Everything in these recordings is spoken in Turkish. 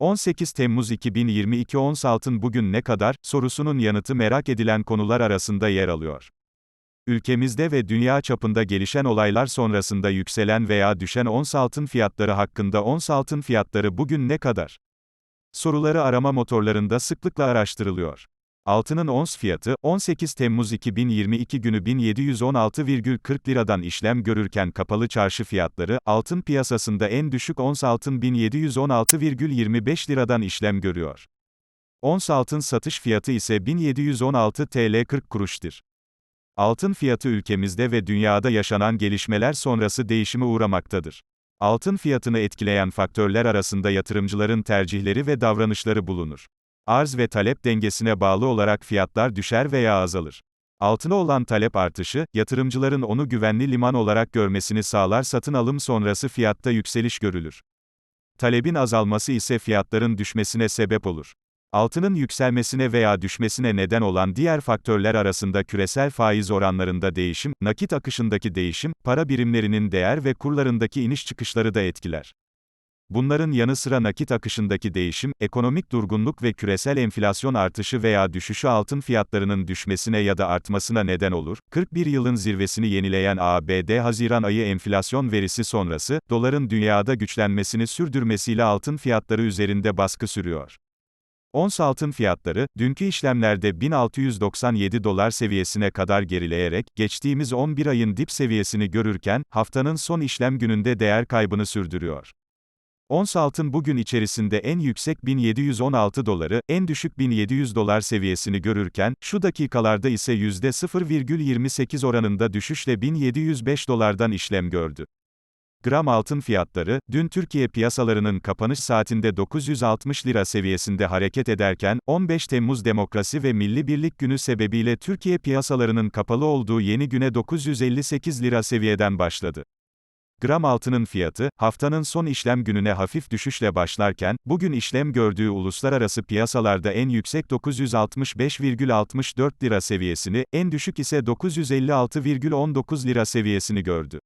18 Temmuz 2022 ons altın bugün ne kadar, sorusunun yanıtı merak edilen konular arasında yer alıyor. Ülkemizde ve dünya çapında gelişen olaylar sonrasında yükselen veya düşen ons altın fiyatları hakkında ons altın fiyatları bugün ne kadar? Soruları arama motorlarında sıklıkla araştırılıyor. Altının ons fiyatı, 18 Temmuz 2022 günü 1716,40 liradan işlem görürken kapalı çarşı fiyatları, altın piyasasında en düşük ons altın 1716,25 liradan işlem görüyor. Ons altın satış fiyatı ise 1716 TL 40 kuruştur. Altın fiyatı ülkemizde ve dünyada yaşanan gelişmeler sonrası değişime uğramaktadır. Altın fiyatını etkileyen faktörler arasında yatırımcıların tercihleri ve davranışları bulunur. Arz ve talep dengesine bağlı olarak fiyatlar düşer veya azalır. Altına olan talep artışı, yatırımcıların onu güvenli liman olarak görmesini sağlar satın alım sonrası fiyatta yükseliş görülür. Talebin azalması ise fiyatların düşmesine sebep olur. Altının yükselmesine veya düşmesine neden olan diğer faktörler arasında küresel faiz oranlarında değişim, nakit akışındaki değişim, para birimlerinin değer ve kurlarındaki iniş çıkışları da etkiler. Bunların yanı sıra nakit akışındaki değişim, ekonomik durgunluk ve küresel enflasyon artışı veya düşüşü altın fiyatlarının düşmesine ya da artmasına neden olur. 41 yılın zirvesini yenileyen ABD Haziran ayı enflasyon verisi sonrası, doların dünyada güçlenmesini sürdürmesiyle altın fiyatları üzerinde baskı sürüyor. Ons altın fiyatları, dünkü işlemlerde 1697 dolar seviyesine kadar gerileyerek, geçtiğimiz 11 ayın dip seviyesini görürken, haftanın son işlem gününde değer kaybını sürdürüyor. Ons altın bugün içerisinde en yüksek 1716 doları, en düşük 1700 dolar seviyesini görürken, şu dakikalarda ise %0,28 oranında düşüşle 1705 dolardan işlem gördü. Gram altın fiyatları, dün Türkiye piyasalarının kapanış saatinde 960 lira seviyesinde hareket ederken, 15 Temmuz Demokrasi ve Milli Birlik Günü sebebiyle Türkiye piyasalarının kapalı olduğu yeni güne 958 lira seviyeden başladı. Gram altının fiyatı, haftanın son işlem gününe hafif düşüşle başlarken, bugün işlem gördüğü uluslararası piyasalarda en yüksek 965,64 lira seviyesini, en düşük ise 956,19 lira seviyesini gördü.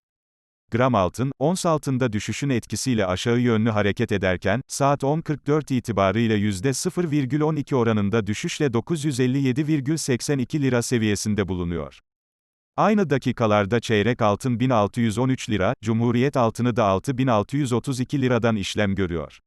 Gram altın, ons altında düşüşün etkisiyle aşağı yönlü hareket ederken, saat 10.44 itibarıyla %0,12 oranında düşüşle 957,82 lira seviyesinde bulunuyor. Aynı dakikalarda çeyrek altın 1613 lira, Cumhuriyet altını da 6632 liradan işlem görüyor.